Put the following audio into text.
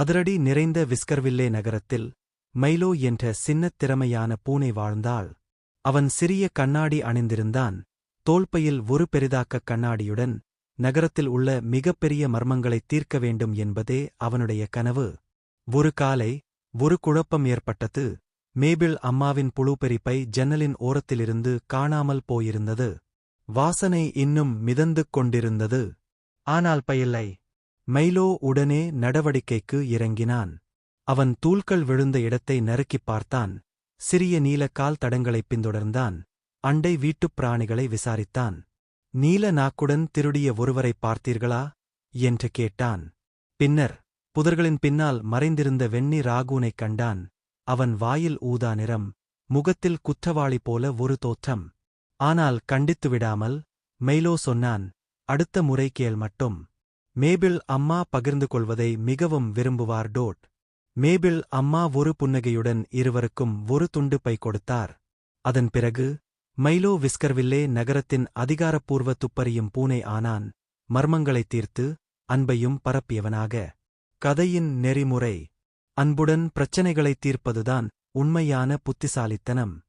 அதிரடி நிறைந்த விஸ்கர்வில்லே நகரத்தில் மைலோ என்ற சின்னத் திறமையான பூனை வாழ்ந்தாள். அவன் சிறிய கண்ணாடி அணிந்திருந்தான். தோள்பையில் ஒரு பெரிதாக்க கண்ணாடியுடன் நகரத்தில் உள்ள மிகப்பெரிய மர்மங்களைத் தீர்க்க வேண்டும் என்பதே அவனுடைய கனவு. ஒரு காலை ஒரு குழப்பம் ஏற்பட்டது. மேபிள் அம்மாவின் புழுப்பெரிப்பை ஜன்னலின் ஓரத்திலிருந்து காணாமல் போயிருந்தது. வாசனை இன்னும் மிதந்து கொண்டிருந்தது. ஆனால் பயில்லை மைலோ உடனே நடவடிக்கைக்கு இறங்கினான். அவன் தூள்கள் விழுந்த இடத்தை நறுக்கிப் பார்த்தான். சிறிய நீலக்கால் கால் தடங்களைப் பின்தொடர்ந்தான். அண்டை வீட்டுப் பிராணிகளை விசாரித்தான். நீல நாக்குடன் திருடிய ஒருவரைப் பார்த்தீர்களா? என்று கேட்டான். பின்னர் புதர்களின் பின்னால் மறைந்திருந்த வெண்ணி ராகூனைக் கண்டான். அவன் வாயில் ஊதா நிறம் முகத்தில் குற்றவாளி போல ஒரு தோற்றம். ஆனால் கண்டித்து விடாமல் மெய்லோ சொன்னான் அடுத்த முறை கேள் மட்டும். மேபிள் அம்மா பகிர்ந்து கொள்வதை மிகவும் விரும்புவார் டோட். மேபிள் அம்மா ஒரு புன்னகையுடன் இருவருக்கும் ஒரு துண்டு பை கொடுத்தார். அதன் பிறகு மைலோ விஸ்கர்வில்லே நகரத்தின் அதிகாரப்பூர்வ துப்பறியும் பூனை ஆனான். மர்மங்களைத் தீர்த்து அன்பையும் பரப்பியவனாக. கதையின் நெறிமுறை. அன்புடன் பிரச்சனைகளைத் தீர்ப்பதுதான் உண்மையான புத்திசாலித்தனம்.